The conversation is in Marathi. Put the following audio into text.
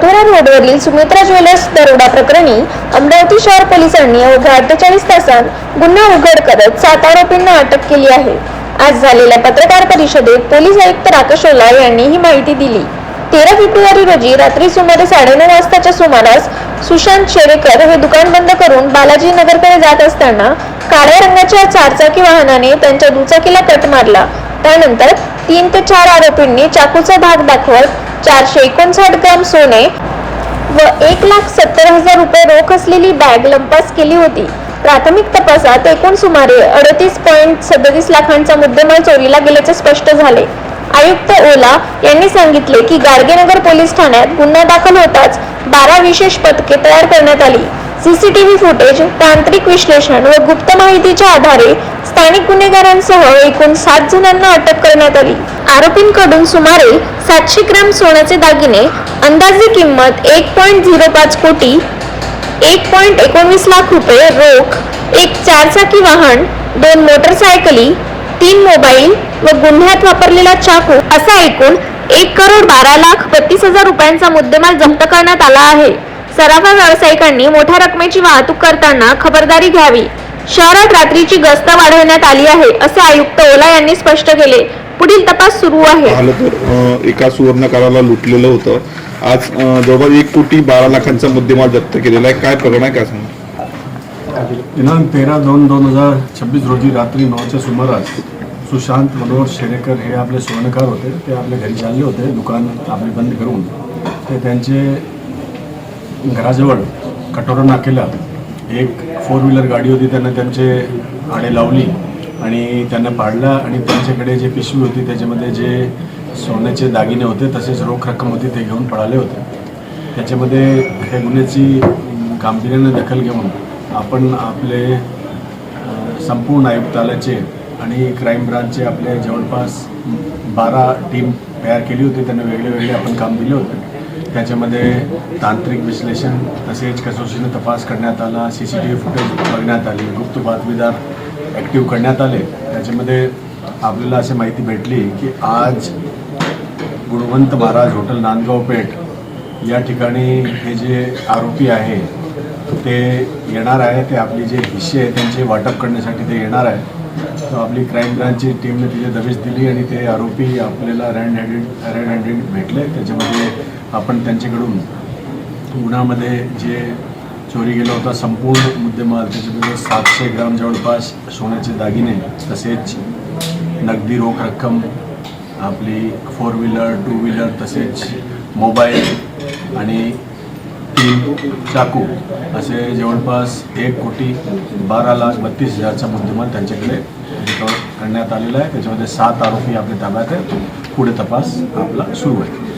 मथुरा रोडवरील सुमित्रा ज्वेलर्स दरोडा प्रकरणी अमरावती शहर पोलिसांनी अवघ्या अठ्ठेचाळीस तासात गुन्हा उघड करत सात आरोपींना अटक केली आहे. आज झालेल्या पत्रकार परिषदेत पोलीस आयुक्त राकेश ओला यांनी ही माहिती दिली. तेरा फेब्रुवारी रोजी रात्री सुमारे साडेनऊ वाजताच्या सुमारास सुशांत शेरेकर हे दुकान बंद करून बालाजी नगरकडे जात असताना काळ्या रंगाच्या चारचाकी वाहनाने त्यांच्या दुचाकीला कट मारला. त्यानंतर तीन ते चार आरोपींनी चाकूचा भाग दाखवत चारशे एकोणसाठ ग्राम सोने व एक लाख सत्तर हजार रुपये रोख असलेली बॅग लंपास केली होती. प्राथमिक तपासात एकूण सुमारे अडतीस पॉईंट सदतीस लाखांचा मुद्देमाल चोरीला गेल्याचे स्पष्ट झाले. आयुक्त ओला यांनी सांगितले की गाडगेनगर पोलीस ठाण्यात गुन्हा दाखल होताच बारा विशेष पथके तयार करण्यात आली. सीसीटीव्ही फुटेज तांत्रिक विश्लेषण व गुप्त माहितीच्या आधारे स्थानिक गुन्हेगारांसह एकूण सात जणांना अटक करण्यात आली. आरोपींकडून सुमारे सातशे ग्राम सोन्याचे दागिने अंदाजे किंमत एक पॉईंट झिरो पाच कोटी एक पॉईंट एकोणवीस लाख रुपये रोख एक चारचाकी वाहन दोन मोटरसायकली तीन मोबाईल व गुन्ह्यात वापरलेला चाकू असा एकूण एक करोड बारा लाख बत्तीस हजार रुपयांचा मुद्देमाल जप्त करण्यात आला आहे. सराफा व्यावसायिकांनी मोठ्या रकमेची वाहतूक करताना खबरदारी घ्यावी. शहरात रात्रीची गस्त वाढवण्यात आली आहे असे आयुक्त ओला यांनी स्पष्ट केले. पुढील तपास सुरू आहे. पाहिलं तर अ, एका सुवर्णकाराला लुटलेलं होतं. आज अ, जवळपास एक कोटी बारा लाखांचा मुद्देमाल जप्त केलेला आहे. काय प्रकरण आहे काय सांगा? दिनांक तेरा दोन दोन हजार छब्बीस रोजी रात्री नऊच्या सुमारास सुशांत मनोहर शेरेकर हे आपले सुवर्णकार होते. ते आपल्या घरी चालले होते दुकान आपले बंद करून. ते त्यांचे घराजवळ कटोरा नाकेला एक फोर व्हीलर गाडी होती. त्यांना त्यांचे आडे लावली. आणि त्यांना पाडला आणि त्यांच्याकडे जे पिशवी होती त्याच्यामध्ये जे सोन्याचे दागिने होते तसेच रोख रक्कम होती ते घेऊन पळाले होते. त्याच्यामध्ये हे गुन्ह्याची गांभीर्याने दखल घेऊन आपण आपले संपूर्ण आयुक्तालयाचे आणि क्राईम ब्रांचचे आपले जवळपास बारा टीम तयार केली होती त्यांना वेगळे वेगळे आपण काम दिले होते. त्याच्यामध्ये तांत्रिक विश्लेषण तसेच कसोशीने तपास करण्यात आला C C T V footage बघण्यात आली गुप्त बातमीदार ॲक्टिव्ह करण्यात आले. त्याच्यामध्ये आपल्याला अशी माहिती भेटली की आज गुणवंत महाराज हॉटेल नांदगाव पेठ या ठिकाणी हे जे आरोपी आहे ते येणार आहे. ते आपली जे हिस्से आहे त्यांचे वाटप करण्यासाठी ते येणार आहे. तर आपली क्राईम ब्रांचची टीमने तिथे दबेश दिली आणि ते आरोपी आपल्याला रँड हँडेड रेड हँडेड भेटले. त्याच्यामध्ये आपण त्यांच्याकडून गुन्ह्यामध्ये जे चोरी गेला होता संपूर्ण मुद्देमाल त्याच्यामध्ये सातशे ग्राम जवळपास सोन्याचे दागिने तसेच नगदी रोख रक्कम आपली फोर व्हीलर टू व्हीलर तसेच मोबाईल आणि तीन चाकू असे जवळपास एक कोटी बारा लाख बत्तीस हजारचा मुद्देमाल त्यांच्याकडे रिकवर करण्यात आलेला आहे. त्याच्यामध्ये सात आरोपी आपल्या ताब्यात आहेत. पुढे तपास आपला सुरू आहे.